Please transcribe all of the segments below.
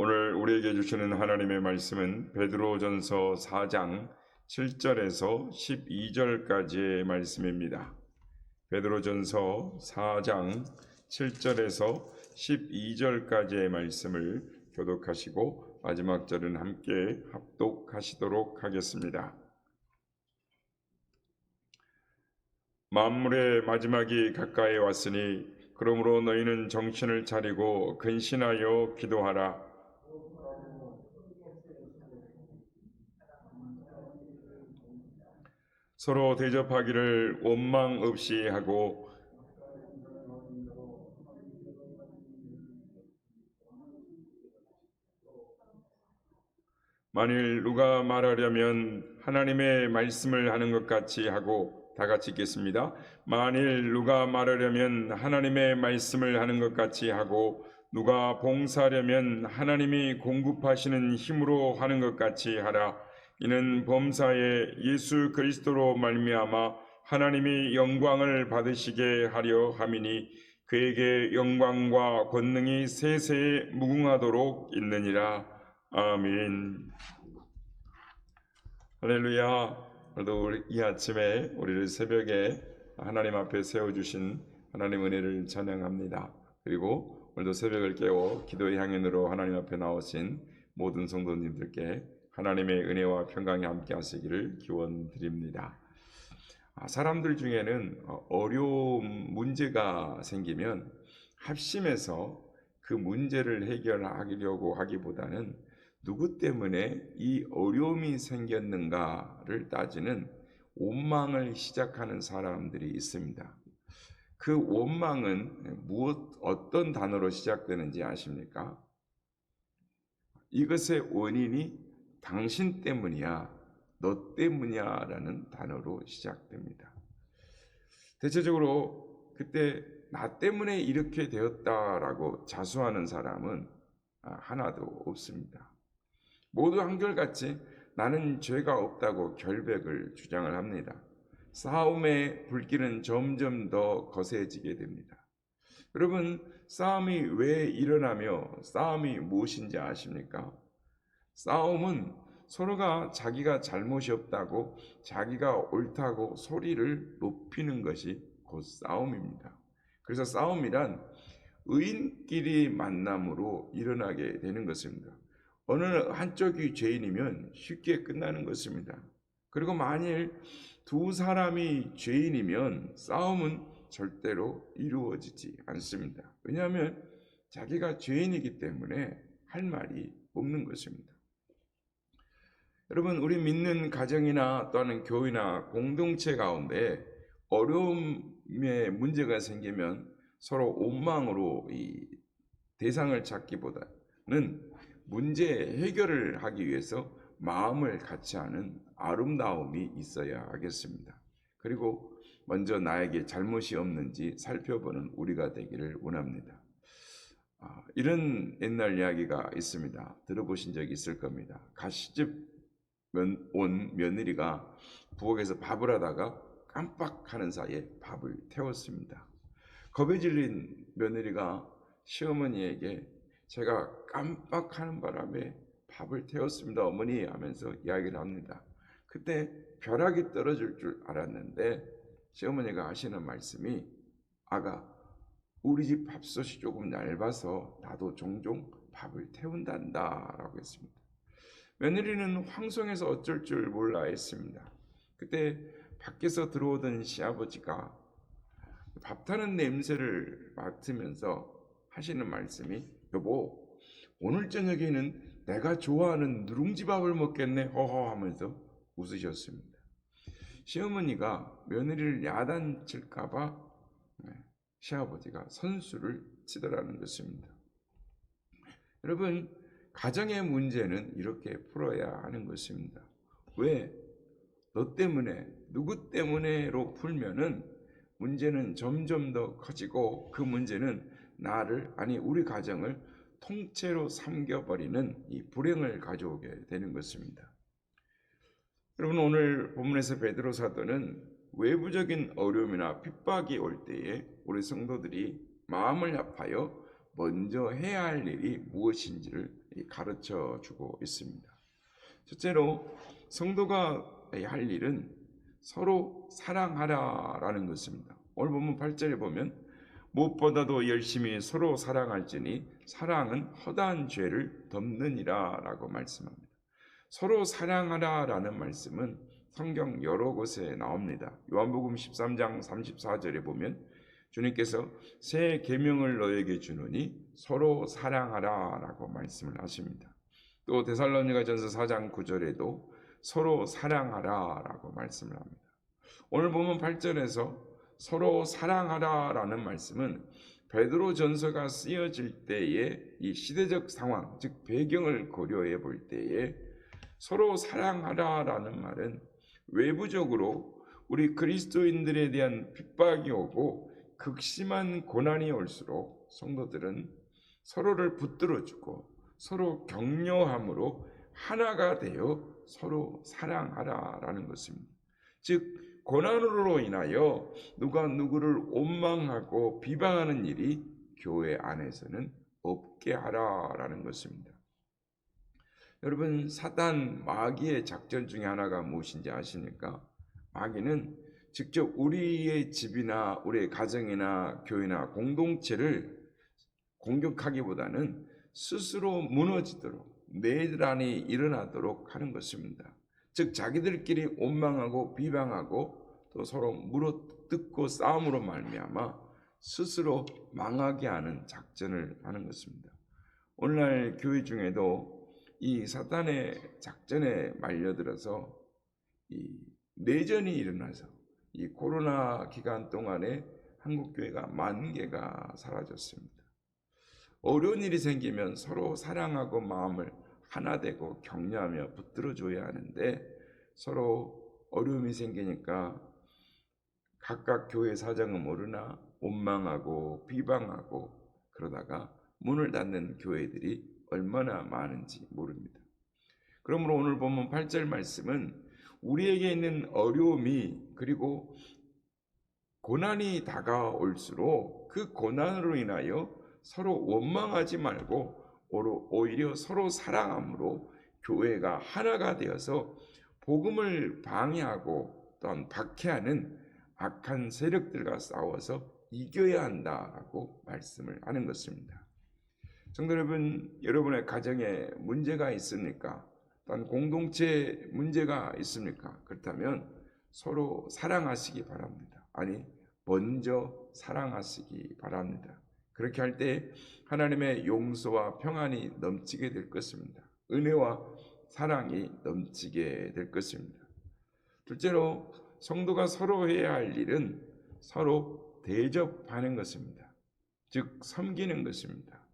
오늘 우리에게 주시는 하나님의 말씀은 베드로전서 4장 7절에서 12절까지의 말씀입니다. 베드로전서 4장 7절에서 12절까지의 말씀을 교독하시고 마지막 절은 함께 합독하시도록 하겠습니다. 만물의 마지막이 가까이 왔으니 그러므로 너희는 정신을 차리고 근신하여 기도하라. 서로 대접하기를 원망 없이 하고 만일 누가 말하려면 하나님의 말씀을 하는 것 같이 하고 다 같이 읽겠습니다. 만일 누가 말하려면 하나님의 말씀을 하는 것 같이 하고 누가 봉사하려면 하나님이 공급하시는 힘으로 하는 것 같이 하라. 이는 범사에 예수 그리스도로 말미암아 하나님이 영광을 받으시게 하려 함이니 그에게 영광과 권능이 세세에 무궁하도록 있느니라. 아멘. 할렐루야. 오늘도 이 아침에 우리를 새벽에 하나님 앞에 세워 주신 하나님 은혜를 찬양합니다. 그리고 오늘도 새벽을 깨워 기도의 향연으로 하나님 앞에 나오신 모든 성도님들께 하나님의 은혜와 평강이 함께 하시기를 기원 드립니다. 아, 사람들 중에는 어, 어려움 문제가 생기면 합심해서 그 문제를 해결하려고 하기보다는 누구 때문에 이 어려움이 생겼는가를 따지는 원망을 시작하는 사람들이 있습니다. 그 원망은 무엇 어떤 단어로 시작되는지 아십니까? 이것의 원인이 당신 때문이야, 너 때문이야라는 단어로 시작됩니다. 대체적으로 그때 나 때문에 이렇게 되었다라고 자수하는 사람은 아, 하나도 없습니다. 모두 한결같이 나는 죄가 없다고 결백을 주장을 합니다. 싸움의 불길은 점점 더 거세지게 됩니다. 여러분, 싸움이 왜 일어나며 싸움이 무엇인지 아십니까? 싸움은 서로가 자기가 잘못이 없다고 자기가 옳다고 소리를 높이는 것이 곧 싸움입니다. 그래서 싸움이란 의인끼리 만남으로 일어나게 되는 것입니다. 어느 한쪽이 죄인이면 쉽게 끝나는 것입니다. 그리고 만일 두 사람이 죄인이면 싸움은 절대로 이루어지지 않습니다. 왜냐하면 자기가 죄인이기 때문에 할 말이 없는 것입니다. 여러분, 우리 믿는 가정이나 또는 교회나 공동체 가운데 어려움의 문제가 생기면 서로 원망으로 이 대상을 찾기보다는 문제 해결을 하기 위해서 마음을 같이 하는 아름다움이 있어야 하겠습니다. 그리고 먼저 나에게 잘못이 없는지 살펴보는 우리가 되기를 원합니다. 아, 이런 옛날 이야기가 있습니다. 들어보신 적이 있을 겁니다. 가시집 면, 온 며느리가 부엌에서 밥을 하다가 깜빡하는 사이에 밥을 태웠습니다. 겁에 질린 며느리가 시어머니에게 제가 깜빡하는 바람에 밥을 태웠습니다, 어머니 하면서 이야기를 합니다. 그때 벼락이 떨어질 줄 알았는데 시어머니가 하시는 말씀이 아가 우리 집 밥솥이 조금 얇아서 나도 종종 밥을 태운단다 라고 했습니다. 며느리는 황송해서 어쩔 줄 몰라 했습니다. 그때 밖에서 들어오던 시아버지가 밥 타는 냄새를 맡으면서 하시는 말씀이 여보 오늘 저녁에는 내가 좋아하는 누룽지밥을 먹겠네 허허 하면서 웃으셨습니다. 시어머니가 며느리를 야단칠까봐 네, 시아버지가 선수를 치더라는 것입니다. 여러분 가정의 문제는 이렇게 풀어야 하는 것입니다. 왜? 너 때문에, 누구 때문에로 풀면은 문제는 점점 더 커지고 그 문제는 나를, 아니, 우리 가정을 통째로 삼겨버리는 이 불행을 가져오게 되는 것입니다. 여러분, 오늘 본문에서 베드로 사도는 외부적인 어려움이나 핍박이 올 때에 우리 성도들이 마음을 합하여 먼저 해야 할 일이 무엇인지를 이 가르쳐 주고 있습니다. 첫째로 성도가 할 일은 서로 사랑하라라는 것입니다. 오늘 보면 8절에 보면 무엇보다도 열심히 서로 사랑할지니 사랑은 허다한 죄를 덮느니라라고 말씀합니다. 서로 사랑하라라는 말씀은 성경 여러 곳에 나옵니다. 요한복음 13장 34절에 보면 주님께서 새 계명을 너에게 주노니 서로 사랑하라라고 말씀을 하십니다. 또 데살로니가전서 4장 9절에도 서로 사랑하라라고 말씀을 합니다. 오늘 보면 8절에서 서로 사랑하라라는 말씀은 베드로 전서가 쓰여질 때의 이 시대적 상황, 즉 배경을 고려해 볼 때에 서로 사랑하라라는 말은 외부적으로 우리 그리스도인들에 대한 핍박이 오고 극심한 고난이 올수록 성도들은 서로를 붙들어주고 서로 격려함으로 하나가 되어 서로 사랑하라라는 것입니다. 즉 고난으로 인하여 누가 누구를 원망하고 비방하는 일이 교회 안에서는 없게 하라라는 것입니다. 여러분 사단 마귀의 작전 중에 하나가 무엇인지 아십니까? 마귀는 직접 우리의 집이나 우리의 가정이나 교회나 공동체를 공격하기보다는 스스로 무너지도록 내란이 일어나도록 하는 것입니다. 즉 자기들끼리 원망하고 비방하고 또 서로 물어뜯고 싸움으로 말미암아 스스로 망하게 하는 작전을 하는 것입니다. 오늘날 교회 중에도 이 사탄의 작전에 말려들어서 이 내전이 일어나서 이 코로나 기간 동안에 한국 교회가 만 개가 사라졌습니다. 어려운 일이 생기면 서로 사랑하고 마음을 하나 되고 격려하며 붙들어 줘야 하는데 서로 어려움이 생기니까 각각 교회 사정은 모르나 원망하고 비방하고 그러다가 문을 닫는 교회들이 얼마나 많은지 모릅니다. 그러므로 오늘 보면 8절 말씀은 우리에게 있는 어려움이 그리고 고난이 다가올수록 그 고난으로 인하여 서로 원망하지 말고 오히려 서로 사랑함으로 교회가 하나가 되어서 복음을 방해하고 또한 박해하는 악한 세력들과 싸워서 이겨야 한다라고 말씀을 하는 것입니다. 성도 여러분, 여러분의 가정에 문제가 있습니까? 또한 공동체 문제가 있습니까? 그렇다면 서로 사랑하시기 바랍니다. 아니, 먼저 사랑하시기 바랍니다. 그렇게 할 때 하나님의 용서와 평안이 넘치게 될 것입니다. 은혜와 사랑이 넘치게 될 것입니다. 둘째로 성도가 서로 해야 할 일은 서로 대접하는 것입니다. 즉 섬기는 것입니다.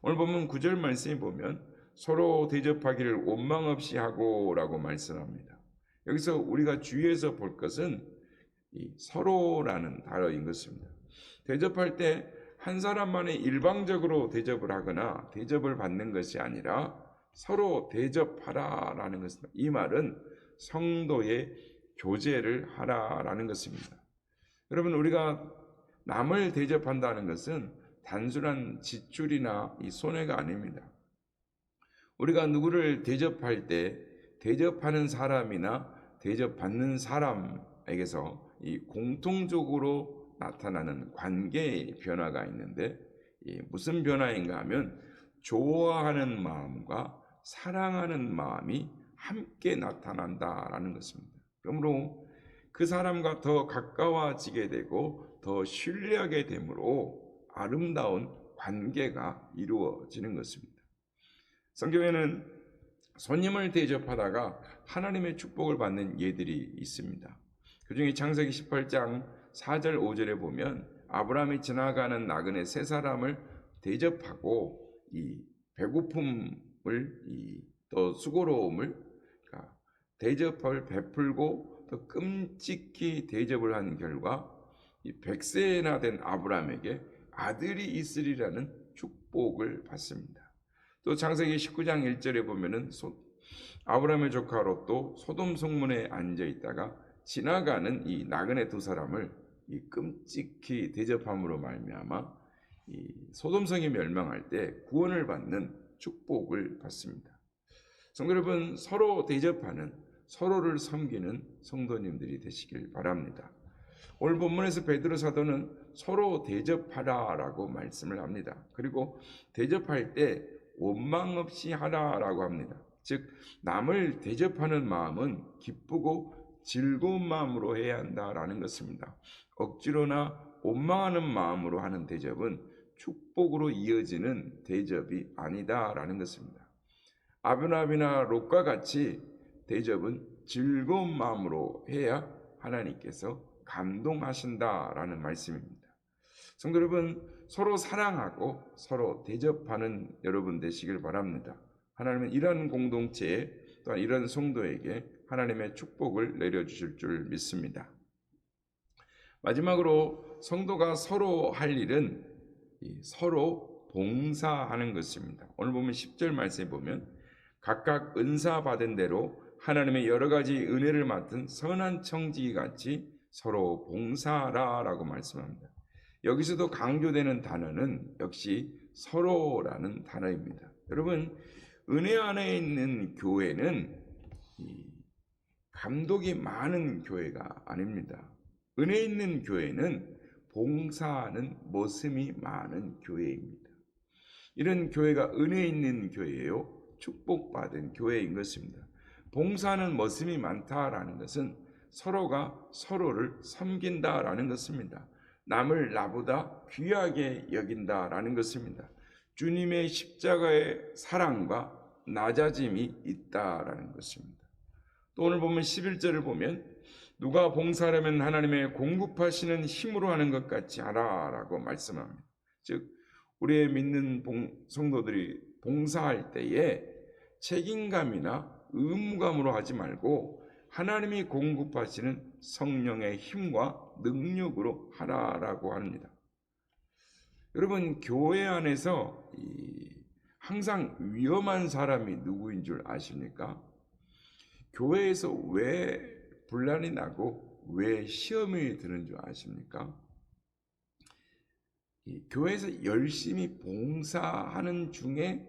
오늘 보면 구절 말씀에 보면 서로 대접하기를 원망 없이 하고라고 말씀합니다. 여기서 우리가 주의해서 볼 것은 서로라는 단어인 것입니다. 대접할 때 한 사람만이 일방적으로 대접을 하거나 대접을 받는 것이 아니라 서로 대접하라라는 것입니다. 이 말은 성도의 교제를 하라라는 것입니다. 여러분 우리가 남을 대접한다는 것은 단순한 지출이나 이 손해가 아닙니다. 우리가 누구를 대접할 때 대접하는 사람이나 대접받는 사람에게서 이 공통적으로 나타나는 관계의 변화가 있는데 무슨 변화인가 하면 좋아하는 마음과 사랑하는 마음이 함께 나타난다라는 것입니다. 그러므로 그 사람과 더 가까워지게 되고 더 신뢰하게 되므로 아름다운 관계가 이루어지는 것입니다. 성경에는 손님을 대접하다가 하나님의 축복을 받는 예들이 있습니다. 그 중에 창세기 18장 4절 5절에 보면 아브라함이 지나가는 나그네 세 사람을 대접하고 이 배고픔을 이 또 수고로움을 그러니까 대접을 베풀고 또 끔찍히 대접을 한 결과 이 백세나 된 아브라함에게 아들이 있으리라는 축복을 받습니다. 또 창세기 19장 1절에 보면은 소, 아브라함의 조카 롯도 소돔 성문에 앉아 있다가 지나가는 이 나그네 두 사람을 이 끔찍히 대접함으로 말미암아 이 소돔성이 멸망할 때 구원을 받는 축복을 받습니다. 성도 여러분, 서로 대접하는 서로를 섬기는 성도님들이 되시길 바랍니다. 오늘 본문에서 베드로 사도는 서로 대접하라라고 말씀을 합니다. 그리고 대접할 때 원망 없이 하라라고 합니다. 즉 남을 대접하는 마음은 기쁘고 즐거운 마음으로 해야 한다라는 것입니다. 억지로나 원망하는 마음으로 하는 대접은 축복으로 이어지는 대접이 아니다라는 것입니다. 아브라함이나 롯과 같이 대접은 즐거운 마음으로 해야 하나님께서 감동하신다라는 말씀입니다. 성도 여러분, 서로 사랑하고 서로 대접하는 여러분 되시길 바랍니다. 하나님은 이런 공동체에 또한 이런 성도에게 하나님의 축복을 내려주실 줄 믿습니다. 마지막으로 성도가 서로 할 일은 서로 봉사하는 것입니다. 오늘 보면 10절 말씀에 보면 각각 은사 받은 대로 하나님의 여러 가지 은혜를 맡은 선한 청지 같이 서로 봉사하라라고 말씀합니다. 여기서도 강조되는 단어는 역시 서로라는 단어입니다. 여러분 은혜 안에 있는 교회는 감독이 많은 교회가 아닙니다. 은혜 있는 교회는 봉사하는 모습이 많은 교회입니다. 이런 교회가 은혜 있는 교회예요. 축복받은 교회인 것입니다. 봉사하는 모습이 많다라는 것은 서로가 서로를 섬긴다라는 것입니다. 남을 나보다 귀하게 여긴다라는 것입니다. 주님의 십자가의 사랑과 낮아짐이 있다라는 것입니다. 또 오늘 보면 11절을 보면 누가 봉사하려면 하나님의 공급하시는 힘으로 하는 것 같이 하라라고 말씀합니다. 즉 우리의 믿는 봉, 성도들이 봉사할 때에 책임감이나 의무감으로 하지 말고 하나님이 공급하시는 성령의 힘과 능력으로 하라라고 합니다. 여러분 교회 안에서 항상 위험한 사람이 누구인 줄 아십니까? 교회에서 왜 분란이 나고 왜 시험이 드는 줄 아십니까? 교회에서 열심히 봉사하는 중에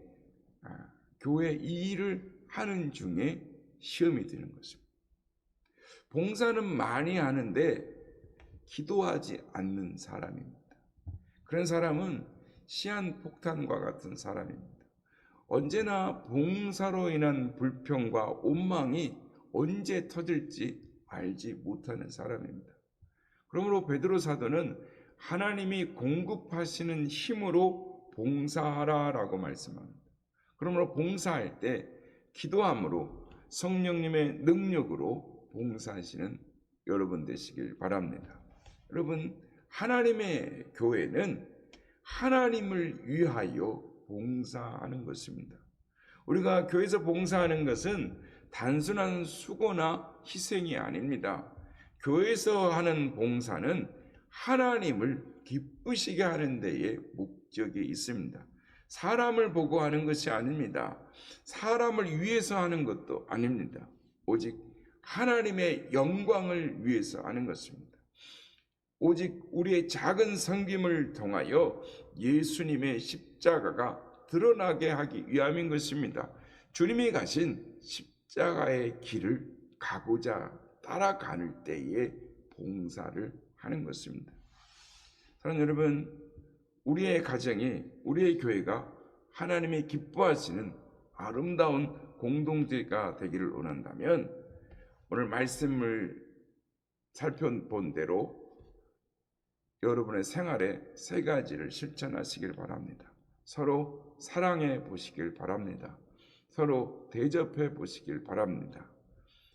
아, 교회 일을 하는 중에 시험이 드는 것입니다. 봉사는 많이 하는데 기도하지 않는 사람입니다. 그런 사람은 시한폭탄과 같은 사람입니다. 언제나 봉사로 인한 불평과 원망이 언제 터질지 알지 못하는 사람입니다. 그러므로 베드로 사도는 하나님이 공급하시는 힘으로 봉사하라라고 말씀합니다. 그러므로 봉사할 때 기도함으로 성령님의 능력으로 봉사하시는 여러분 되시길 바랍니다. 여러분 하나님의 교회는 하나님을 위하여 봉사하는 것입니다. 우리가 교회에서 봉사하는 것은 단순한 수고나 희생이 아닙니다. 교회에서 하는 봉사는 하나님을 기쁘시게 하는 데에 목적이 있습니다. 사람을 보고 하는 것이 아닙니다. 사람을 위해서 하는 것도 아닙니다. 오직 하나님의 영광을 위해서 하는 것입니다. 오직 우리의 작은 섬김을 통하여 예수님의 십자가가 드러나게 하기 위함인 것입니다. 주님이 가신 십자가의 길을 가고자 따라가는 때에 봉사를 하는 것입니다. 사랑 여러분, 우리의 가정이, 우리의 교회가 하나님이 기뻐하시는 아름다운 공동체가 되기를 원한다면 오늘 말씀을 살펴본 대로 여러분의 생활에 세 가지를 실천하시길 바랍니다. 서로 사랑해 보시길 바랍니다. 서로 대접해 보시길 바랍니다.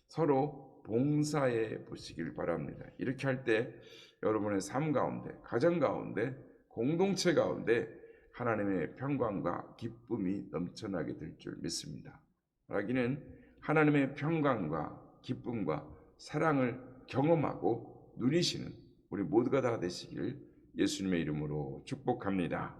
서로 봉사해 보시길 바랍니다. 이렇게 할 때 여러분의 삶 가운데, 가정 가운데, 공동체 가운데 하나님의 평강과 기쁨이 넘쳐나게 될 줄 믿습니다. 말하기는 하나님의 평강과 기쁨과 사랑을 경험하고 누리시는 우리 모두가 다 되시길 예수님의 이름으로 축복합니다.